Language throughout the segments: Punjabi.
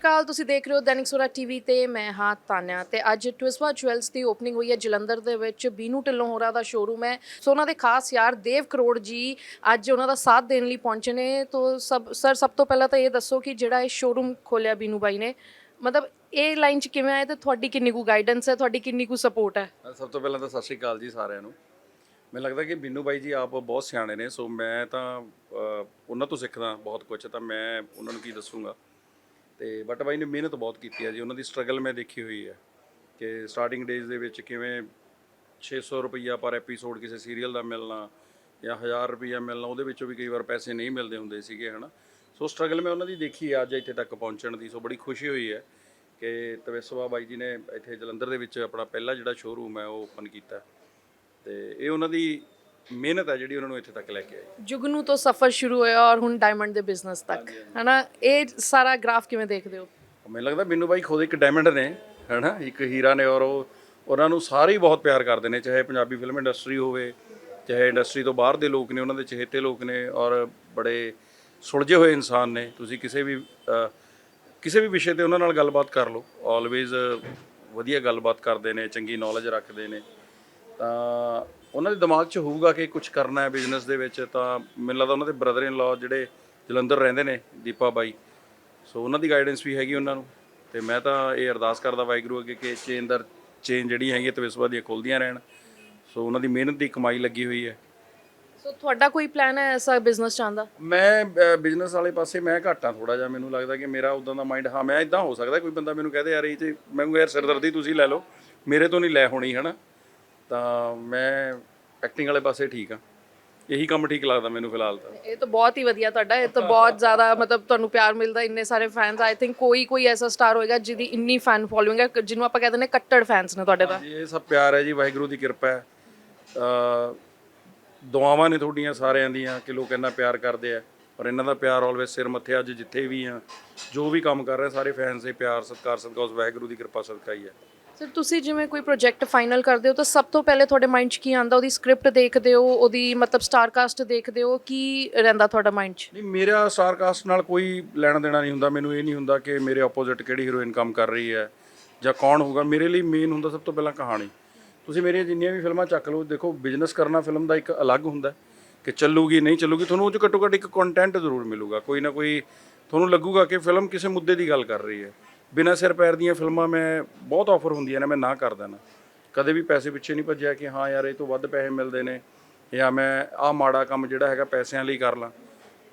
ਸ਼੍ਰੀ ਅਕਾਲ, ਤੁਸੀਂ ਦੇਖ ਰਹੇ ਹੋ ਦੈਨਿਕ ਸੂਰਾ ਟੀਵੀ ਤੇ ਮੈਂ ਹਾਂ ਤਾਨਿਆ ਤੇ ਅੱਜ ਟਵਿਸਵਾ ਜੁਐਲਸ ਦੀ ਓਪਨਿੰਗ ਹੋਈ ਹੈ ਜਲੰਧਰ ਦੇ ਵਿੱਚ, ਬੀਨੂ ਢਿੱਲੋਂ ਹੋਰਾਂ ਦਾ ਸ਼ੋਰੂਮ ਹੈ। ਸੋ ਉਹਨਾਂ ਦੇ ਖਾਸ ਯਾਰ ਦੇਵ ਕਰੋੜ ਜੀ ਅੱਜ ਉਹਨਾਂ ਦਾ ਸਾਥ ਦੇਣ ਲਈ ਪਹੁੰਚੇ ਨੇ। ਤੋਂ ਸਭ, ਸਰ, ਸਭ ਤੋਂ ਪਹਿਲਾਂ ਤਾਂ ਇਹ ਦੱਸੋ ਕਿ ਜਿਹੜਾ ਇਹ ਸ਼ੋਰੂਮ ਖੋਲਿਆ ਬੀਨੂ ਬਾਈ ਨੇ, ਮਤਲਬ ਇਹ ਲਾਈਨ 'ਚ ਕਿਵੇਂ ਆਏ ਤੇ ਤੁਹਾਡੀ ਕਿੰਨੀ ਕੁ ਗਾਈਡੈਂਸ ਹੈ, ਤੁਹਾਡੀ ਕਿੰਨੀ ਕੁ ਸਪੋਰਟ ਹੈ? ਸਭ ਤੋਂ ਪਹਿਲਾਂ ਤਾਂ ਸਤਿ ਸ਼੍ਰੀ ਅਕਾਲ ਜੀ ਸਾਰਿਆਂ ਨੂੰ। ਮੈਨੂੰ ਲੱਗਦਾ ਕਿ ਬਿੰਨੂ ਬਾਈ ਜੀ ਆਪ ਬਹੁਤ ਸਿਆਣੇ ਨੇ, ਸੋ ਮੈਂ ਤਾਂ ਉਹਨਾਂ ਤੋਂ ਸਿੱਖਦਾ ਬਹੁਤ ਕੁਝ ਤਾਂ ਮੈਂ ਉਹਨਾਂ ਨੂੰ ਕੀ ਦੱਸੂਗਾ। ਤੇ ਬਟ ਬਾਈ ਨੇ ਮਿਹਨਤ ਬਹੁਤ ਕੀਤੀ ਹੈ ਜੀ, ਉਹਨਾਂ ਦੀ ਸਟਰਗਲ ਮੈਂ ਦੇਖੀ ਹੋਈ ਹੈ ਕਿ ਸਟਾਰਟਿੰਗ ਡੇਜ਼ ਦੇ ਵਿੱਚ ਕਿਵੇਂ 600 ਰੁਪਈਆ ਪਰ ਐਪੀਸੋਡ ਕਿਸੇ ਸੀਰੀਅਲ ਦਾ ਮਿਲਣਾ ਜਾਂ 1000 ਰੁਪਈਆ ਮਿਲਣਾ, ਉਹਦੇ ਵਿੱਚੋਂ ਵੀ ਕਈ ਵਾਰ ਪੈਸੇ ਨਹੀਂ ਮਿਲਦੇ ਹੁੰਦੇ ਸੀਗੇ, ਹਨਾ। ਸੋ ਸਟਰਗਲ ਮੈਂ ਉਹਨਾਂ ਦੀ ਦੇਖੀ ਹੈ ਅੱਜ ਇੱਥੇ ਤੱਕ ਪਹੁੰਚਣ ਦੀ ਸੋ ਬੜੀ ਖੁਸ਼ੀ ਹੋਈ ਹੈ ਕਿ ਤਵਿਸਵਾ ਬਾਈ ਜੀ ਨੇ ਇੱਥੇ ਜਲੰਧਰ ਦੇ ਵਿੱਚ ਆਪਣਾ ਪਹਿਲਾ ਜਿਹੜਾ ਸ਼ੋਰੂਮ ਹੈ, ਉਹ ਓਪਨ ਕੀਤਾ। ਤੇ ਇਹ ਉਹਨਾਂ ਦੀ ਮਿਹਨਤ ਹੈ ਜਿਹੜੀ ਉਹਨਾਂ ਨੂੰ ਇੱਥੇ ਤੱਕ ਲੈ ਕੇ ਆਈ। ਜੁਗਨੂ ਤੋਂ ਸਫ਼ਰ ਸ਼ੁਰੂ ਹੋਇਆ ਔਰ ਹੁਣ ਡਾਇਮੰਡ ਦੇ ਬਿਜ਼ਨਸ ਤੱਕ। ਹੈਨਾ ਇਹ ਸਾਰਾ ਗ੍ਰਾਫ ਕਿਵੇਂ ਦੇਖਦੇ ਹੋ? ਮੈਨੂੰ ਲੱਗਦਾ ਬਿੰਨੂ ਬਾਈ ਖੁਦ ਇੱਕ ਡਾਇਮੰਡ ਨੇ ਹੈਨਾ ਇੱਕ ਹੀਰਾ ਨੇ ਔਰ ਉਹ ਉਹਨਾਂ ਨੂੰ ਸਾਰੇ ਹੀ ਬਹੁਤ ਪਿਆਰ ਕਰਦੇ ਨੇ ਚਾਹੇ ਪੰਜਾਬੀ ਫਿਲਮ ਇੰਡਸਟਰੀ ਹੋਵੇ ਚਾਹੇ ਇੰਡਸਟਰੀ ਤੋਂ ਬਾਹਰ ਦੇ ਲੋਕ ਨੇ ਉਹਨਾਂ ਦੇ ਚਹੇਤੇ ਲੋਕ ਨੇ ਔਰ ਬੜੇ ਸੁਲਝੇ ਹੋਏ ਇਨਸਾਨ ਨੇ। ਤੁਸੀਂ ਕਿਸੇ ਵੀ ਕਿਸੇ ਵੀ ਵਿਸ਼ੇ ਤੇ ਉਹਨਾਂ ਨਾਲ ਗੱਲਬਾਤ ਕਰ ਲਓ। ਆਲਵੇਜ਼ ਵਧੀਆ ਗੱਲਬਾਤ ਕਰਦੇ ਨੇ ਚੰਗੀ ਨੌਲੇਜ ਰੱਖਦੇ ਨੇ। ਤਾਂ ਉਹਨਾਂ ਦੇ ਦਿਮਾਗ 'ਚ ਹੋਊਗਾ ਕਿ ਕੁਝ ਕਰਨਾ ਹੈ ਬਿਜ਼ਨਸ ਦੇ ਵਿੱਚ ਤਾਂ ਮੈਨੂੰ ਲੱਗਦਾ ਉਹਨਾਂ ਦੇ ਬ੍ਰਦਰ ਇਨ ਲਾ ਜਿਹੜੇ ਜਲੰਧਰ ਰਹਿੰਦੇ ਨੇ ਦੀਪਾ ਬਾਈ ਸੋ ਉਹਨਾਂ ਦੀ ਗਾਈਡੈਂਸ ਵੀ ਹੈਗੀ ਉਹਨਾਂ ਨੂੰ। ਤੇ ਮੈਂ ਤਾਂ ਇਹ ਅਰਦਾਸ ਕਰਦਾ ਵਾਹਿਗੁਰੂ ਅੱਗੇ ਕਿ ਚੇਨ ਦਰ ਚੇਨ ਜਿਹੜੀ ਹੈਗੀ ਤਵਿਸਵਾ ਦੀਆਂ ਖੁੱਲਦੀਆਂ ਰਹਿਣ। ਸੋ ਉਹਨਾਂ ਦੀ ਮਿਹਨਤ ਦੀ ਕਮਾਈ ਲੱਗੀ ਹੋਈ ਹੈ। ਸੋ ਤੁਹਾਡਾ ਕੋਈ ਪਲਾਨ ਹੈ ਐਸਾ ਬਿਜ਼ਨਸ ਚਾਹੁੰਦਾ ਮੈਂ ਬਿਜ਼ਨਸ ਵਾਲੇ ਪਾਸੇ ਮੈਂ ਘੱਟ ਥੋੜਾ ਜਿਹਾ ਮੈਨੂੰ ਲੱਗਦਾ ਕਿ ਮੇਰਾ ਉਦਾਂ ਦਾ ਮਾਈਂਡ ਹਾਂ ਮੈਂ ਇਦਾਂ ਹੋ ਸਕਦਾ ਕੋਈ ਬੰਦਾ ਮੈਨੂੰ ਕਹਦੇ ਯਾਰ ਇਹ ਤੇ ਮੈਂ ਕਹੂੰ ਯਾਰ ਸਿਰਦਰਦੀ ਤੁਸੀਂ ਲੈ ਲਓ ਮੇਰੇ ਤੋਂ ਨਹੀਂ ਲੈ ਹੋਣੀ ਹਨਾ। ਤਾਂ ਮੈਂ ਐਕਟਿੰਗ ਵਾਲੇ ਪਾਸੇ ਠੀਕ ਆ। ਇਹੀ ਕੰਮ ਠੀਕ ਲੱਗਦਾ ਮੈਨੂੰ ਫਿਲਹਾਲ ਤਾਂ। ਇਹ ਤਾਂ ਬਹੁਤ ਹੀ ਵਧੀਆ ਤੁਹਾਡਾ ਇਹ ਤਾਂ ਬਹੁਤ ਜ਼ਿਆਦਾ ਮਤਲਬ ਤੁਹਾਨੂੰ ਪਿਆਰ ਮਿਲਦਾ ਇੰਨੇ ਸਾਰੇ ਫੈਨਸ ਆਈ ਥਿੰਕ ਕੋਈ ਕੋਈ ਐਸਾ ਸਟਾਰ ਹੋਏਗਾ ਜਿਹਦੀ ਇੰਨੀ ਫੈਨ ਫੋਲੋਇੰਗ ਹੈ ਜਿਹਨੂੰ ਆਪਾਂ ਕਹਿੰਦੇ ਨੇ ਕੱਟੜ ਫੈਨਸ ਨੇ ਤੁਹਾਡੇ ਦਾ ਇਹ ਸਭ ਪਿਆਰ ਹੈ ਜੀ ਵਾਹਿਗੁਰੂ ਦੀ ਕਿਰਪਾ ਹੈ। ਅ ਦੁਆਵਾਂ ਨੇ ਤੁਹਾਡੀਆਂ ਸਾਰਿਆਂ ਦੀਆਂ ਕਿ ਲੋਕ ਇੰਨਾ ਪਿਆਰ ਕਰਦੇ ਆ। ਔਰ ਇਹਨਾਂ ਦਾ ਪਿਆਰ ਆਲਵੇਸ ਸਿਰ ਮੱਥੇ ਅੱਜ ਜਿੱਥੇ ਵੀ ਆ ਜੋ ਵੀ ਕੰਮ ਕਰ ਰਹੇ ਸਾਰੇ ਫੈਨਸ ਦੇ ਪਿਆਰ ਸਤਿਕਾਰ ਸਦਕਾ ਉਸ ਵਾਹਿਗੁਰੂ ਦੀ ਕਿਰਪਾ ਸਦਕਾ ਹੀ ਹੈ। ਸਰ, ਤੁਸੀਂ ਜਿਵੇਂ ਕੋਈ ਪ੍ਰੋਜੈਕਟ ਫਾਈਨਲ ਕਰਦੇ ਹੋ ਤਾਂ ਸਭ ਤੋਂ ਪਹਿਲੇ ਤੁਹਾਡੇ ਮਾਈਂਡ 'ਚ ਕੀ ਆਉਂਦਾ? ਉਹਦੀ ਸਕ੍ਰਿਪਟ ਦੇਖਦੇ ਹੋ, ਉਹਦੀ ਮਤਲਬ ਸਟਾਰ ਕਾਸਟ ਦੇਖਦੇ ਹੋ, ਕੀ ਰਹਿੰਦਾ ਤੁਹਾਡਾ ਮਾਈਂਡ 'ਚ? ਨਹੀਂ, ਮੇਰਾ ਸਟਾਰ ਕਾਸਟ ਨਾਲ ਕੋਈ ਲੈਣਾ ਦੇਣਾ ਨਹੀਂ ਹੁੰਦਾ। ਮੈਨੂੰ ਇਹ ਨਹੀਂ ਹੁੰਦਾ ਕਿ ਮੇਰੇ ਆਪੋਜ਼ਿਟ ਕਿਹੜੀ ਹੀਰੋਇਨ ਕੰਮ ਕਰ ਰਹੀ ਹੈ ਜਾਂ ਕੌਣ ਹੋਊਗਾ। ਮੇਰੇ ਲਈ ਮੇਨ ਹੁੰਦਾ ਸਭ ਤੋਂ ਪਹਿਲਾਂ ਕਹਾਣੀ। ਤੁਸੀਂ ਮੇਰੀਆਂ ਜਿੰਨੀਆਂ ਵੀ ਫਿਲਮਾਂ ਚੱਕ ਲਓ, ਦੇਖੋ ਬਿਜ਼ਨਸ ਕਰਨਾ ਫਿਲਮ ਦਾ ਇੱਕ ਅਲੱਗ ਹੁੰਦਾ ਕਿ ਚੱਲੂਗੀ, ਨਹੀਂ ਚੱਲੂਗੀ। ਤੁਹਾਨੂੰ ਉਹ 'ਚ ਘੱਟੋ ਘੱਟ ਇੱਕ ਕੰਟੈਂਟ ਜ਼ਰੂਰ ਮਿਲੂਗਾ। ਕੋਈ ਨਾ ਕੋਈ ਤੁਹਾਨੂੰ ਲੱਗੂਗਾ ਕਿ ਫਿਲਮ ਕਿਸੇ ਮੁੱਦੇ ਦੀ ਗੱਲ ਕਰ ਰਹੀ ਹੈ। ਬਿਨਾਂ ਸਿਰ ਪੈਰ ਦੀਆਂ ਫਿਲਮਾਂ ਮੈਂ ਬਹੁਤ ਆਫਰ ਹੁੰਦੀਆਂ ਨੇ, ਮੈਂ ਨਾ ਕਰਦਾ ਨਾ ਕਦੇ ਵੀ ਪੈਸੇ ਪਿੱਛੇ ਨਹੀਂ ਭੱਜਿਆ ਕਿ ਹਾਂ ਯਾਰ ਇਹ ਤੋਂ ਵੱਧ ਪੈਸੇ ਮਿਲਦੇ ਨੇ ਜਾਂ ਮੈਂ ਆਹ ਮਾੜਾ ਕੰਮ ਜਿਹੜਾ ਹੈਗਾ ਪੈਸਿਆਂ ਲਈ ਕਰ ਲਾਂ।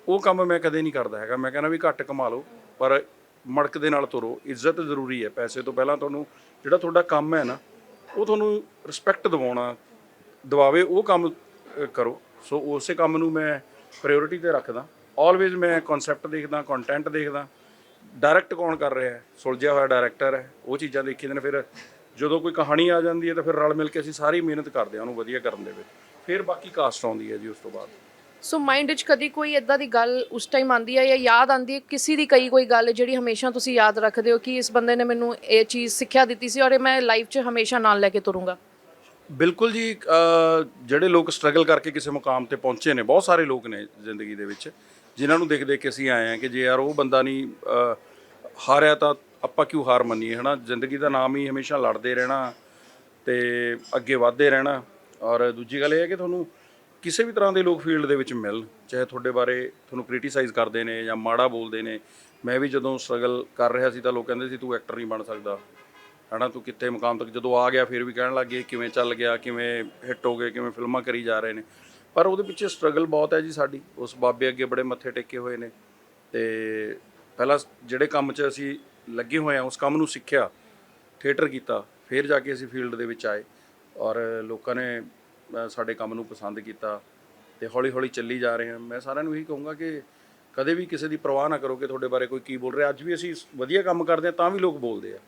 ਉਹ ਕੰਮ ਮੈਂ ਕਦੇ ਨਹੀਂ ਕਰਦਾ ਹੈਗਾ। ਮੈਂ ਕਹਿੰਦਾ ਵੀ ਘੱਟ ਕਮਾ ਲਓ, ਪਰ ਮੜਕ ਦੇ ਨਾਲ ਤੁਰੋ। ਇੱਜ਼ਤ ਜ਼ਰੂਰੀ ਹੈ। ਪੈਸੇ ਤੋਂ ਪਹਿਲਾਂ ਤੁਹਾਨੂੰ ਜਿਹੜਾ ਤੁਹਾਡਾ ਕੰਮ ਹੈ ਨਾ, ਉਹ ਤੁਹਾਨੂੰ ਰਿਸਪੈਕਟ ਦਿਵਾਉਣਾ, ਦਿਵਾਵੇ, ਉਹ ਕੰਮ ਕਰੋ। ਸੋ ਉਸੇ ਕੰਮ ਨੂੰ ਮੈਂ ਪ੍ਰਾਇੋਰਟੀ ਤੇ ਰੱਖਦਾ। ਆਲਵੇਜ਼ ਮੈਂ ਕਨਸੈਪਟ ਦੇਖਦਾ ਕੰਟੈਂਟ ਦੇਖਦਾ। ਡਾਇਰੈਕਟ ਕੌਣ ਕਰ ਰਿਹਾ ਹੈ? ਸੁਲਝਿਆ ਹੋਇਆ ਡਾਇਰੈਕਟਰ ਹੈ। ਉਹ ਚੀਜ਼ਾਂ ਦੇਖੀਆਂ ਨੇ ਫਿਰ ਜਦੋਂ ਕੋਈ ਕਹਾਣੀ ਆ ਜਾਂਦੀ ਹੈ ਤਾਂ ਫਿਰ ਰਲ ਮਿਲ ਕੇ ਅਸੀਂ ਸਾਰੀ ਮਿਹਨਤ ਕਰਦੇ ਹਾਂ ਉਹਨੂੰ ਵਧੀਆ ਕਰਨ ਦੇ ਵਿੱਚ। ਫਿਰ ਬਾਕੀ ਕਾਸਟ ਆਉਂਦੀ ਹੈ ਜੀ ਉਸ ਤੋਂ ਬਾਅਦ। ਸੋ ਮਾਈਂਡ 'ਚ ਕਦੀ ਕੋਈ ਇਦਾਂ ਦੀ ਗੱਲ ਉਸ ਟਾਈਮ ਆਂਦੀ ਹੈ ਜਾਂ ਯਾਦ ਆਂਦੀ ਹੈ? ਕਿਸੇ ਦੀ ਕਈ ਕੋਈ ਗੱਲ ਜਿਹੜੀ ਹਮੇਸ਼ਾ ਤੁਸੀਂ ਯਾਦ ਰੱਖਦੇ ਹੋ ਕਿ ਇਸ ਬੰਦੇ ਨੇ ਮੈਨੂੰ ਇਹ ਚੀਜ਼ ਸਿੱਖਿਆ ਦਿੱਤੀ ਸੀ ਔਰ ਇਹ ਮੈਂ ਲਾਈਫ 'ਚ ਹਮੇਸ਼ਾ ਨਾਲ ਲੈ ਕੇ ਤੁਰੂੰਗਾ? ਬਿਲਕੁਲ ਜੀ ਜਿਹੜੇ ਲੋਕ ਸਟਰਗਲ ਕਰਕੇ ਕਿਸੇ ਮੁਕਾਮ ਤੇ ਪਹੁੰਚੇ ਨੇ ਬਹੁਤ ਸਾਰੇ ਲੋਕ ਨੇ ਜ਼ਿੰਦਗੀ ਦੇ ਵਿੱਚ। ਜਿਨ੍ਹਾਂ ਨੂੰ ਦੇਖ ਦੇਖ ਕੇ ਅਸੀਂ ਆਏ ਹਾਂ ਕਿ ਜੇ ਯਾਰ ਉਹ ਬੰਦਾ ਨਹੀਂ ਹਾਰਿਆ ਤਾਂ ਆਪਾਂ ਕਿਉਂ ਹਾਰ ਮੰਨੀਏ, ਹਨਾ? ਜ਼ਿੰਦਗੀ ਦਾ ਨਾਮ ਹੀ ਹਮੇਸ਼ਾ ਲੜਦੇ ਰਹਿਣਾ ਤੇ ਅੱਗੇ ਵਧਦੇ ਰਹਿਣਾ। ਔਰ ਦੂਜੀ ਗੱਲ ਇਹ ਹੈ ਕਿ ਤੁਹਾਨੂੰ ਕਿਸੇ ਵੀ ਤਰ੍ਹਾਂ ਦੇ ਲੋਕ ਫੀਲਡ ਦੇ ਵਿੱਚ ਮਿਲਣ, ਚਾਹੇ ਤੁਹਾਡੇ ਬਾਰੇ ਤੁਹਾਨੂੰ ਕ੍ਰਿਟਿਸਾਈਜ਼ ਕਰਦੇ ਨੇ ਜਾਂ ਮਾੜਾ ਬੋਲਦੇ ਨੇ, ਮੈਂ ਵੀ ਜਦੋਂ ਸਟਰਗਲ ਕਰ ਰਿਹਾ ਸੀ ਤਾਂ ਲੋਕ ਕਹਿੰਦੇ ਸੀ, ਤੂੰ ਐਕਟਰ ਨਹੀਂ ਬਣ ਸਕਦਾ। ਹਨਾ, ਤੂੰ ਕਿੱਥੇ ਮੁਕਾਮ ਤੱਕ? ਜਦੋਂ ਆ ਗਿਆ, ਫਿਰ ਵੀ ਕਹਿਣ ਲੱਗੇ ਕਿਵੇਂ ਚੱਲ ਗਿਆ? ਕਿਵੇਂ ਹਿੱਟ ਹੋ ਗਏ? ਕਿਵੇਂ ਫਿਲਮਾਂ ਕਰੀ ਜਾ ਰਹੇ ਨੇ? ਪਰ ਉਹਦੇ ਪਿੱਛੇ ਸਟਰਗਲ ਬਹੁਤ ਹੈ ਜੀ ਸਾਡੀ। ਉਸ ਬਾਬੇ ਅੱਗੇ ਬੜੇ ਮੱਥੇ ਟੇਕੇ ਹੋਏ ਨੇ। ਤੇ ਪਹਿਲਾਂ ਜਿਹੜੇ ਕੰਮ 'ਚ ਅਸੀਂ ਲੱਗੇ ਹੋਏ ਆ ਉਸ ਕੰਮ ਨੂੰ ਸਿੱਖਿਆ ਥੀਏਟਰ ਕੀਤਾ, ਫਿਰ ਜਾ ਕੇ ਅਸੀਂ ਫੀਲਡ ਦੇ ਵਿੱਚ ਆਏ ਔਰ ਲੋਕਾਂ ਨੇ ਸਾਡੇ ਕੰਮ ਨੂੰ ਪਸੰਦ ਕੀਤਾ ਤੇ ਹੌਲੀ ਹੌਲੀ ਚੱਲੀ ਜਾ ਰਹੇ ਹਾਂ। ਮੈਂ ਸਾਰਿਆਂ ਨੂੰ ਇਹੀ ਕਹੂੰਗਾ ਕਿ ਕਦੇ ਵੀ ਕਿਸੇ ਦੀ ਪਰਵਾਹ ਨਾ ਕਰੋ ਕਿ ਤੁਹਾਡੇ ਬਾਰੇ ਕੋਈ ਕੀ ਬੋਲ ਰਿਹਾ। ਅੱਜ ਵੀ ਅਸੀਂ ਵਧੀਆ ਕੰਮ ਕਰਦੇ ਹਾਂ, ਤਾਂ ਵੀ ਲੋਕ ਬੋਲਦੇ ਆ।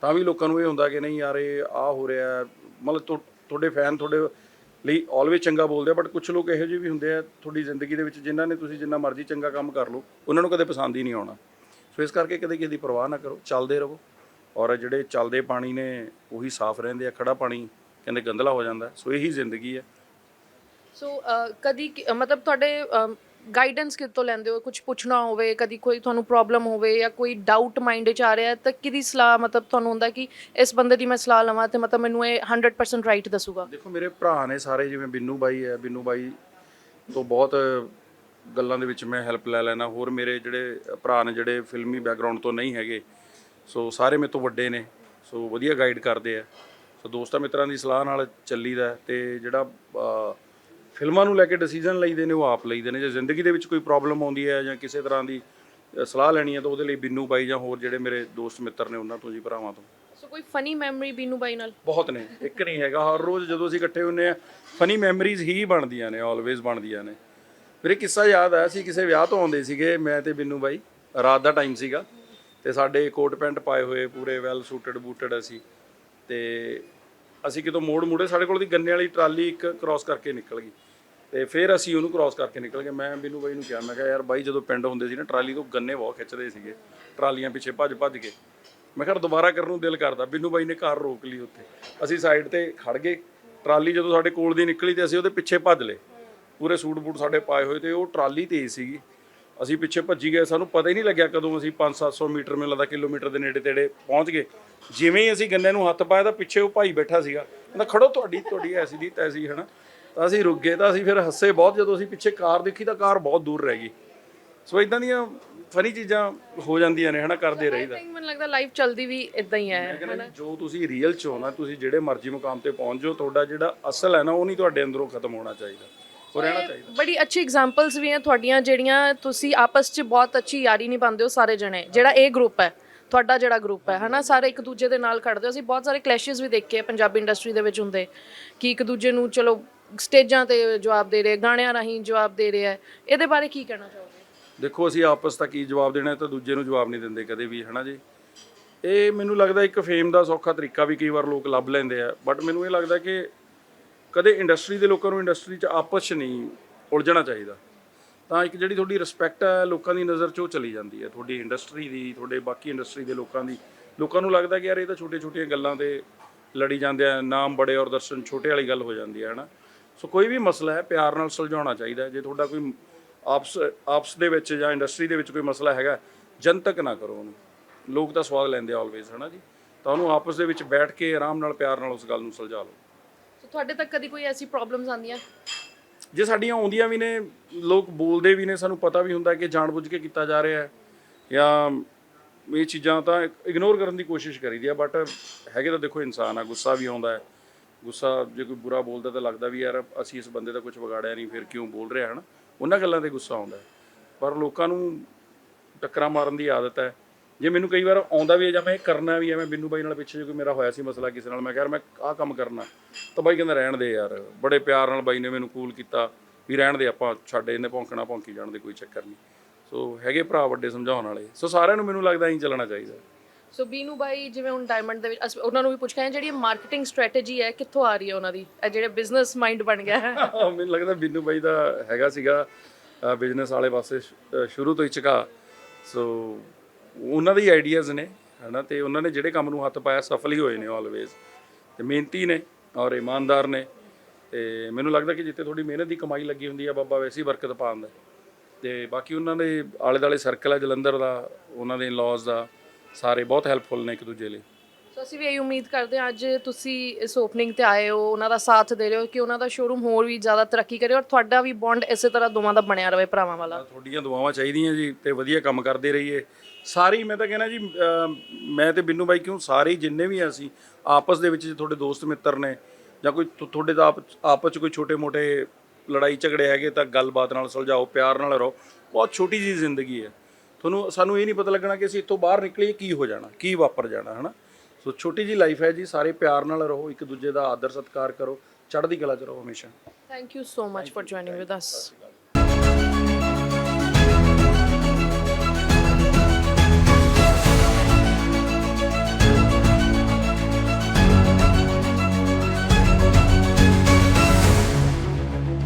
ਤਾਂ ਵੀ ਲੋਕਾਂ ਨੂੰ ਇਹ ਹੁੰਦਾ ਕਿ ਨਹੀਂ ਯਾਰ, ਇਹ ਆ ਹੋ ਰਿਹਾ ਮਤਲਬ ਤੁ- ਤੁਹਾਡੇ ਫੈਨ ਤੁਹਾਡੇ ਲਈ ਆਲਵੇਜ਼ ਚੰਗਾ ਬੋਲਦੇ ਆ ਬਟ ਕੁਝ ਲੋਕ ਇਹੋ ਜਿਹੇ ਵੀ ਹੁੰਦੇ ਆ ਤੁਹਾਡੀ ਜ਼ਿੰਦਗੀ ਦੇ ਵਿੱਚ ਜਿਨ੍ਹਾਂ ਨੇ ਤੁਸੀਂ ਜਿੰਨਾ ਮਰਜ਼ੀ ਚੰਗਾ ਕੰਮ ਕਰ ਲਓ ਉਹਨਾਂ ਨੂੰ ਕਦੇ ਪਸੰਦ ਹੀ ਨਹੀਂ ਆਉਣਾ। ਸੋ ਇਸ ਕਰਕੇ ਕਦੇ ਕਿਸੇ ਦੀ ਪਰਵਾਹ ਨਾ ਕਰੋ ਚੱਲਦੇ ਰਹੋ। ਔਰ ਜਿਹੜੇ ਚੱਲਦੇ ਪਾਣੀ ਨੇ ਉਹੀ ਸਾਫ਼ ਰਹਿੰਦੇ ਆ ਖੜਾ ਪਾਣੀ ਕਹਿੰਦੇ ਗੰਦਲਾ ਹੋ ਜਾਂਦਾ ਸੋ ਇਹੀ ਜ਼ਿੰਦਗੀ ਹੈ। ਸੋ ਅ, ਕਦੀ ਕਿ- ਮਤਲਬ ਤੁਹਾਡੇ ਗਾਈਡੈਂਸ ਕਿੱਥੋਂ ਲੈਂਦੇ ਹੋ? ਕੁਝ ਪੁੱਛਣਾ ਹੋਵੇ, ਕਦੀ ਕੋਈ ਤੁਹਾਨੂੰ ਪ੍ਰੋਬਲਮ ਹੋਵੇ ਜਾਂ ਕੋਈ ਡਾਊਟ ਮਾਈਂਡ 'ਚ ਆ ਰਿਹਾ ਤਾਂ ਕਿਹਦੀ ਸਲਾਹ, ਮਤਲਬ ਤੁਹਾਨੂੰ ਹੁੰਦਾ ਕਿ ਇਸ ਬੰਦੇ ਦੀ ਮੈਂ ਸਲਾਹ ਲਵਾਂ ਤੇ ਮਤਲਬ ਮੈਨੂੰ ਇਹ 100% ਰਾਈਟ ਦੱਸੂਗਾ? ਦੇਖੋ, ਮੇਰੇ ਭਰਾ ਨੇ ਸਾਰੇ ਜਿਵੇਂ ਬਿੰਨੂ ਬਾਈ ਹੈ, ਬਿੰਨੂ ਬਾਈ ਤੋਂ ਬਹੁਤ ਗੱਲਾਂ ਦੇ ਵਿੱਚ ਮੈਂ ਹੈਲਪ ਲੈ ਲੈਣਾ ਹੋਰ ਮੇਰੇ ਜਿਹੜੇ ਭਰਾ ਨੇ ਜਿਹੜੇ ਫਿਲਮੀ ਬੈਕਗ੍ਰਾਉਂਡ ਤੋਂ ਨਹੀਂ ਹੈਗੇ, ਸੋ ਸਾਰੇ ਮੇਰੇ ਤੋਂ ਵੱਡੇ ਨੇ, ਸੋ ਵਧੀਆ ਗਾਈਡ ਕਰਦੇ ਆ। ਸੋ ਦੋਸਤਾਂ ਮਿੱਤਰਾਂ ਦੀ ਸਲਾਹ ਨਾਲ ਚੱਲੀਦਾ ਹੈ ਤੇ ਜਿਹੜਾ ਫਿਲਮਾਂ ਨੂੰ ਲੈ ਕੇ ਡਿਸੀਜਨ ਲਈਦੇ ਨੇ ਉਹ ਆਪ ਲਈਦੇ ਨੇ। ਜੇ ਜ਼ਿੰਦਗੀ ਦੇ ਵਿੱਚ ਕੋਈ ਪ੍ਰੋਬਲਮ ਆਉਂਦੀ ਹੈ ਜਾਂ ਕਿਸੇ ਤਰ੍ਹਾਂ ਦੀ ਸਲਾਹ ਲੈਣੀ ਹੈ ਤਾਂ ਉਹਦੇ ਲਈ ਬਿੰਨੂ ਬਾਈ ਜਾਂ ਹੋਰ ਜਿਹੜੇ ਮੇਰੇ ਦੋਸਤ ਮਿੱਤਰ ਨੇ ਉਹਨਾਂ ਤੋਂ ਜੀ ਭਰਾਵਾਂ ਤੋਂ। ਸੋ ਕੋਈ ਫਨੀ ਮੈਮਰੀ ਬੀਨੂ ਬਾਈ ਨਾਲ? ਬਹੁਤ ਨੇ ਇੱਕ ਨਹੀਂ ਹੈਗਾ। ਹਰ ਰੋਜ਼ ਜਦੋਂ ਅਸੀਂ ਇਕੱਠੇ ਹੁੰਨੇ ਆ ਫਨੀ ਮੈਮਰੀਜ਼ ਹੀ ਬਣਦੀਆਂ ਨੇ ਆਲਵੇਜ਼ ਬਣਦੀਆਂ ਨੇ। ਫਿਰ ਇੱਕ ਕਿੱਸਾ ਯਾਦ ਆਇਆ ਸੀ ਕਿਸੇ ਵਿਆਹ ਤੋਂ ਆਉਂਦੇ ਸੀਗੇ ਮੈਂ ਤੇ ਬਿੰਨੂ ਬਾਈ। ਰਾਤ ਦਾ ਟਾਈਮ ਸੀਗਾ ਤੇ ਸਾਡੇ ਕੋਟ ਪੈਂਟ ਪਾਏ ਹੋਏ ਪੂਰੇ ਵੈਲ ਸੂਟਡ ਬੂਟਡ ਅਸੀਂ। ਤੇ ਅਸੀਂ ਕਿਤੋਂ ਮੋੜ ਮੁੜੇ ਸਾਡੇ ਕੋਲ ਦੀ ਗੰਨੇ ਵਾਲੀ ਟਰਾਲੀ ਇੱਕ ਕ੍ਰਾਸ ਕਰਕੇ ਨਿਕਲ ਗਈ। ਤੇ ਫਿਰ ਅਸੀਂ ਉਹਨੂੰ ਕ੍ਰਾਸ ਕਰਕੇ ਨਿਕਲ ਗਏ। ਮੈਂ ਬਿੰਨੂ ਬਾਈ ਨੂੰ ਕਿਹਾ, ਮੈਂ ਕਿਹਾ, ਯਾਰ ਬਾਈ, ਜਦੋਂ ਪਿੰਡ ਹੁੰਦੇ ਸੀ ਨਾ, ਟਰਾਲੀ ਤੋਂ ਗੰਨੇ ਬਹੁਤ ਖਿੱਚਦੇ ਸੀਗੇ। ਟਰਾਲੀਆਂ ਪਿੱਛੇ ਭੱਜ ਭੱਜ ਕੇ। ਮੈਂ ਕਿਹਾ, ਦੁਬਾਰਾ ਕਰਨ ਨੂੰ ਦਿਲ ਕਰਦਾ। ਬਿੰਨੂ ਬਾਈ ਨੇ ਕਾਰ ਰੋਕ ਲਈ ਉੱਥੇ। ਅਸੀਂ ਸਾਈਡ ਤੇ ਖੜ ਗਏ। ਟਰਾਲੀ ਜਦੋਂ ਸਾਡੇ ਕੋਲ ਦੀ ਨਿਕਲੀ ਤੇ ਅਸੀਂ ਉਹਦੇ ਪਿੱਛੇ ਭੱਜ ਲਏ। ਪੂਰੇ ਸੂਟ ਬੂਟ ਸਾਡੇ ਪਾਏ ਹੋਏ ਤੇ ਉਹ ਟਰਾਲੀ ਤੇਜ਼ ਸੀਗੀ। ਅਸੀਂ ਪਿੱਛੇ ਭੱਜੀ ਗਏ। ਸਾਨੂੰ ਪਤਾ ਹੀ ਨਹੀਂ ਲੱਗਿਆ ਕਦੋਂ ਅਸੀਂ 5-700 ਮੀਟਰ, ਮੈਨੂੰ ਲੱਗਦਾ ਕਿਲੋਮੀਟਰ ਦੇ ਨੇੜੇ ਤੇੜੇ ਪਹੁੰਚ ਗਏ। ਜਿਵੇਂ ਹੀ ਅਸੀਂ ਗੰਨੇ ਨੂੰ ਹੱਥ ਪਾਇਆ ਤਾਂ ਪਿੱਛੇ ਉਹ ਭਾਈ ਬੈਠਾ ਸੀਗਾ। ਕਹਿੰਦਾ, ਖੜੋ ਤੁਹਾਡੀ ਤੁਹਾਡੀ ਐਸੀ ਦੀ ਤੈਸੀ, ਹਨਾ? ਤਾਂ ਅਸੀਂ ਰੁਕ ਗਏ ਤਾਂ ਅਸੀਂ ਫਿਰ ਹੱਸੇ ਬਹੁਤ ਜਦੋਂ ਅਸੀਂ ਪਿੱਛੇ ਕਾਰ ਦੇਖੀ ਤਾਂ ਕਾਰ ਬਹੁਤ ਦੂਰ ਰਹਿ ਗਈ। ਸੋ ਇਦਾਂ ਦੀਆਂ ਫਨੀ ਚੀਜ਼ਾਂ ਹੋ ਜਾਂਦੀਆਂ ਨੇ ਹਨਾ ਕਰਦੇ ਰਹੀਦਾ। ਮੈਨੂੰ ਲੱਗਦਾ ਲਾਈਫ ਚੱਲਦੀ ਵੀ ਇਦਾਂ ਹੀ ਹੈ ਜੀ, ਤੁਸੀਂ ਰੀਅਲ ਚ ਹੋ ਨਾ ਤੁਸੀਂ ਜਿਹੜੇ ਮਰਜ਼ੀ ਮੁਕਾਮ ਤੇ ਪਹੁੰਚ ਜਾਓ ਤੁਹਾਡਾ ਜਿਹੜਾ ਅਸਲ ਹੈ ਨਾ ਉਹ ਨਹੀਂ ਤੁਹਾਡੇ ਅੰਦਰੋਂ ਖਤਮ ਹੋਣਾ ਚਾਹੀਦਾ ਉਹ ਰਹਿਣਾ ਚਾਹੀਦਾ। ਬੜੀ ਅੱਛੀ ਐਗਜ਼ਾਮਪਲਸ ਵੀ ਹੈ ਤੁਹਾਡੀਆਂ ਜਿਹੜੀਆਂ ਤੁਸੀਂ ਆਪਸ 'ਚ ਬਹੁਤ ਅੱਛੀ ਯਾਰੀ ਨਿਭਾਉਂਦੇ ਹੋ ਸਾਰੇ ਜਣੇ ਜਿਹੜਾ ਇਹ ਗਰੁੱਪ ਹੈ ਤੁਹਾਡਾ ਜਿਹੜਾ ਗਰੁੱਪ ਹੈ ਹਨਾ। ਸਾਰੇ ਇੱਕ ਦੂਜੇ ਦੇ ਨਾਲ ਖੜਦੇ ਹੋ ਅਸੀਂ ਬਹੁਤ ਸਾਰੇ ਕਲੈਸ਼ਸ ਵੀ ਦੇਖੇ ਆ ਪੰਜਾਬੀ ਇੰਡਸਟਰੀ ਦੇ ਵਿੱਚ ਹੁੰਦੇ ਕਿ ਇੱਕ ਦੂਜੇ ਨੂੰ ਚਲੋ ਸਟੇਜਾਂ ਤੇ ਜਵਾਬ ਦੇ ਰਿਹਾ, ਗਾਣਿਆਂ ਰਾਹੀਂ ਜਵਾਬ ਦੇ ਰਿਹਾ ਹੈ। ਇਹਦੇ ਬਾਰੇ ਕੀ ਕਹਿਣਾ ਚਾਹੋਗੇ? ਦੇਖੋ, ਅਸੀਂ ਆਪਸ ਤੱਕ ਕੀ ਜਵਾਬ ਦੇਣਾ ਹੈ ਤਾਂ ਦੂਜੇ ਨੂੰ ਜਵਾਬ ਨਹੀਂ ਦਿੰਦੇ ਕਦੇ ਵੀ, ਹਨਾ ਜੀ? ਇਹ ਮੈਨੂੰ ਲੱਗਦਾ ਇੱਕ ਫੇਮ ਦਾ ਸੌਖਾ ਤਰੀਕਾ ਵੀ ਕਈ ਵਾਰ ਲੋਕ ਲੱਭ ਲੈਂਦੇ ਆ ਬਟ ਮੈਨੂੰ ਇਹ ਲੱਗਦਾ ਕਿ ਕਦੇ ਇੰਡਸਟਰੀ ਦੇ ਲੋਕਾਂ ਨੂੰ ਇੰਡਸਟਰੀ 'ਚ ਆਪਸ 'ਚ ਨਹੀਂ ਉਲਝਣਾ ਚਾਹੀਦਾ। ਤਾਂ ਇੱਕ ਜਿਹੜੀ ਤੁਹਾਡੀ ਰਿਸਪੈਕਟ ਹੈ ਲੋਕਾਂ ਦੀ ਨਜ਼ਰ 'ਚ ਉਹ ਚਲੀ ਜਾਂਦੀ ਹੈ, ਤੁਹਾਡੀ ਇੰਡਸਟਰੀ ਦੀ, ਤੁਹਾਡੇ ਬਾਕੀ ਇੰਡਸਟਰੀ ਦੇ ਲੋਕਾਂ ਦੀ। ਲੋਕਾਂ ਨੂੰ ਲੱਗਦਾ ਕਿ ਯਾਰ ਇਹ ਤਾਂ ਛੋਟੇ-ਛੋਟੀਆਂ ਗੱਲਾਂ ਤੇ ਲੜੀ ਜਾਂਦੇ ਆ, ਨਾਮ ਬੜੇ ਔਰ ਦਰਸ਼ਨ ਛੋਟੇ ਵਾਲੀ ਗੱਲ ਹੋ ਜਾਂਦੀ ਹੈ, ਹਨਾ? ਸੋ ਕੋਈ ਵੀ ਮਸਲਾ ਹੈ ਪਿਆਰ ਨਾਲ ਸੁਲਝਾਉਣਾ ਚਾਹੀਦਾ। ਜੇ ਤੁਹਾਡਾ ਕੋਈ ਆਪਸ ਆਪਸ ਦੇ ਵਿੱਚ ਜਾਂ ਇੰਡਸਟਰੀ ਦੇ ਵਿੱਚ ਕੋਈ ਮਸਲਾ ਹੈਗਾ ਜਨਤਕ ਨਾ ਕਰੋ ਉਹਨੂੰ। ਲੋਕ ਤਾਂ ਸਵਾਦ ਲੈਂਦੇ ਆ ਆਲਵੇਜ਼ ਹਨਾ ਜੀ? ਤਾਂ ਉਹਨੂੰ ਆਪਸ ਦੇ ਵਿੱਚ ਬੈਠ ਕੇ ਆਰਾਮ ਨਾਲ ਪਿਆਰ ਨਾਲ ਉਸ ਗੱਲ ਨੂੰ ਸੁਲਝਾ ਲਓ। ਸੋ ਤੁਹਾਡੇ ਤੱਕ ਕਦੀ ਕੋਈ ਐਸੀ ਪ੍ਰੋਬਲਮਸ ਆਉਂਦੀਆਂ? ਜੇ ਸਾਡੀਆਂ ਆਉਂਦੀਆਂ ਵੀ ਨੇ ਲੋਕ ਬੋਲਦੇ ਵੀ ਨੇ ਸਾਨੂੰ ਪਤਾ ਵੀ ਹੁੰਦਾ ਕਿ ਜਾਣਬੁੱਝ ਕੇ ਕੀਤਾ ਜਾ ਰਿਹਾ ਹੈ। ਜਾਂ ਇਹ ਚੀਜ਼ਾਂ ਤਾਂ ਇਗਨੋਰ ਕਰਨ ਦੀ ਕੋਸ਼ਿਸ਼ ਕਰੀਦੀ ਆ ਬਟ ਹੈਗੇ ਤਾਂ ਦੇਖੋ ਇਨਸਾਨ ਆ ਗੁੱਸਾ ਵੀ ਆਉਂਦਾ ਹੈ। ਗੁੱਸਾ ਜੇ ਕੋਈ ਬੁਰਾ ਬੋਲਦਾ ਤਾਂ ਲੱਗਦਾ ਵੀ ਯਾਰ ਅਸੀਂ ਇਸ ਬੰਦੇ ਦਾ ਕੁਝ ਵਿਗਾੜਿਆ ਨਹੀਂ, ਫਿਰ ਕਿਉਂ ਬੋਲ ਰਿਹਾ, ਹਨ? ਉਹਨਾਂ ਗੱਲਾਂ ਤੇ ਗੁੱਸਾ ਆਉਂਦਾ। ਪਰ ਲੋਕਾਂ ਨੂੰ ਟੱਕਰਾਂ ਮਾਰਨ ਦੀ ਆਦਤ ਹੈ। ਜੇ ਮੈਨੂੰ ਕਈ ਵਾਰ ਆਉਂਦਾ ਵੀ ਹੈ ਜਾਂ ਮੈਂ ਇਹ ਕਰਨਾ ਵੀ ਹੈ, ਮੈਂ ਬਿੰਨੂ ਬਾਈ ਨਾਲ ਪਿੱਛੇ ਜੇ ਕੋਈ ਮੇਰਾ ਹੋਇਆ ਸੀ ਮਸਲਾ ਕਿਸੇ ਨਾਲ, ਮੈਂ ਕਿਹਾ ਯਾਰ ਮੈਂ ਆਹ ਕੰਮ ਕਰਨਾ। ਤਾਂ ਬਾਈ ਕਹਿੰਦਾ, ਰਹਿਣ ਦੇ ਯਾਰ। ਬੜੇ ਪਿਆਰ ਨਾਲ ਬਾਈ ਨੇ ਮੈਨੂੰ ਕੂਲ ਕੀਤਾ ਵੀ ਰਹਿਣ ਦੇ, ਆਪਾਂ ਛੱਡ ਇਹਨੇ ਭੌਂਕਣਾ, ਭੌਂਕੀ ਜਾਣ ਦੇ ਕੋਈ ਚੱਕਰ ਨਹੀਂ। ਸੋ ਹੈਗੇ ਭਰਾ ਵੱਡੇ ਸਮਝਾਉਣ ਵਾਲੇ। ਸੋ ਸਾਰਿਆਂ ਨੂੰ ਮੈਨੂੰ ਲੱਗਦਾ ਐਂ ਚੱਲਣਾ ਚਾਹੀਦਾ। ਸੋ ਬੀਨੂ ਬਾਈ ਜਿਵੇਂ ਹੁਣ ਡਾਇਮੰਡ ਦੇ ਵਿੱਚ ਅਸੀਂ ਉਹਨਾਂ ਨੂੰ ਵੀ ਪੁੱਛ ਕੇ ਆਏ ਜਿਹੜੀ ਮਾਰਕੀਟਿੰਗ ਸਟ੍ਰੈਟਜੀ ਹੈ ਕਿੱਥੋਂ ਆ ਰਹੀ ਹੈ ਉਹਨਾਂ ਦੀ? ਇਹ ਜਿਹੜੇ ਬਿਜ਼ਨਸ ਮਾਈਂਡ ਬਣ ਗਿਆ ਹੈ। ਮੈਨੂੰ ਲੱਗਦਾ ਬੀਨੂ ਬਾਈ ਦਾ ਹੈਗਾ ਸੀਗਾ ਬਿਜ਼ਨਸ ਵਾਲੇ ਪਾਸੇ ਸ਼- ਅ, ਸ਼ੁਰੂ ਤੋਂ ਹੀ ਝੁਕਾਅ ਸੋ ਉਹਨਾਂ ਦੇ ਆਈਡੀਆਜ਼ ਨੇ ਹਨਾ ਤੇ ਉਹਨਾਂ ਨੇ ਜਿਹੜੇ ਕੰਮ ਨੂੰ ਹੱਥ ਪਾਇਆ ਸਫਲ ਹੀ ਹੋਏ ਨੇ ਆਲਵੇਜ਼ ਤੇ ਮਿਹਨਤੀ ਨੇ ਔਰ ਇਮਾਨਦਾਰ ਨੇ। ਤੇ ਮੈਨੂੰ ਲੱਗਦਾ ਕਿ ਜਿੱਥੇ ਤੁਹਾਡੀ ਮਿਹਨਤ ਦੀ ਕਮਾਈ ਲੱਗੀ ਹੁੰਦੀ ਆ ਬਾਬਾ ਵੈਸੀ ਬਰਕਤ ਪਾਉਂਦਾ ਤੇ ਬਾਕੀ ਉਹਨਾਂ ਦੇ ਆਲੇ ਦਾਲੇ ਸਰਕਲ ਹੈ ਜਲੰਧਰ ਦਾ ਉਹਨਾਂ ਦੇ ਇਨ-ਲॉज ਦਾ ਸਾਰੇ ਬਹੁਤ ਹੈਲਪਫੁਲ ਨੇ ਇੱਕ ਦੂਜੇ ਲਈ। ਸੋ ਅਸੀਂ ਵੀ ਇਹ ਉਮੀਦ ਕਰਦੇ ਹਾਂ ਅੱਜ ਤੁਸੀਂ ਇਸ ਓਪਨਿੰਗ ਤੇ ਆਏ ਹੋ ਉਹਨਾਂ ਦਾ ਸਾਥ ਦੇ ਰਹੇ ਹੋ ਕਿ ਉਹਨਾਂ ਦਾ ਸ਼ੋਰੂਮ ਹੋਰ ਵੀ ਜ਼ਿਆਦਾ ਤਰੱਕੀ ਕਰੇ ਔਰ ਤੁਹਾਡਾ ਵੀ ਬੌਂਡ ਇਸੇ ਤਰ੍ਹਾਂ ਦੋਵਾਂ ਦਾ ਬਣਿਆ ਰਵੇ ਭਰਾਵਾਂ ਵਾਲਾ। ਤੁਹਾਡੀਆਂ ਦੁਆਵਾਂ ਚਾਹੀਦੀਆਂ ਜੀ ਤੇ ਵਧੀਆ ਕੰਮ ਕਰਦੇ ਰਹੀਏ। ਸਾਰੀ ਮੈਂ ਤਾਂ ਕਹਿੰਦਾ ਜੀ ਮੈਂ ਤੇ ਬਿੰਨੂ ਬਾਈ ਕਿਉਂ ਸਾਰੇ ਜਿੰਨੇ ਵੀ ਆ ਅਸੀਂ ਆਪਸ ਦੇ ਵਿੱਚ ਜੇ ਤੁਹਾਡੇ ਦੋਸਤ ਮਿੱਤਰ ਨੇ ਜਾਂ ਕੋਈ ਤੁਹਾਡੇ ਦਾ ਆਪ ਆਪਸ ਚ ਕੋਈ ਛੋਟੇ-ਮੋਟੇ ਲੜਾਈ ਝਗੜੇ ਹੈਗੇ ਤਾਂ ਗੱਲਬਾਤ ਨਾਲ ਸੁਲਝਾਓ ਪਿਆਰ ਨਾਲ ਰਹੋ ਬਹੁਤ ਛੋਟੀ ਜੀ ਜ਼ਿੰਦਗੀ ਹੈ। ਤੁਹਾਨੂੰ ਸਾਨੂੰ ਇਹ ਨਹੀਂ ਪਤਾ ਲੱਗਣਾ ਕਿ ਅਸੀਂ ਇੱਥੋਂ ਬਾਹਰ ਨਿਕਲੀਏ, ਕੀ ਹੋ ਜਾਣਾ, ਕੀ ਵਾਪਰ ਜਾਣਾ, ਹਨਾ? ਸੋ ਛੋਟੀ ਜੀ ਲਾਈਫ ਹੈ ਜੀ, ਸਾਰੇ ਪਿਆਰ ਨਾਲ ਰਹੋ, ਇੱਕ ਦੂਜੇ ਦਾ ਆਦਰ ਸਤਿਕਾਰ ਕਰੋ, ਚੜ੍ਹਦੀ ਕਲਾ ਚ ਰਹੋ ਹਮੇਸ਼ਾ। Thank you so much for joining with us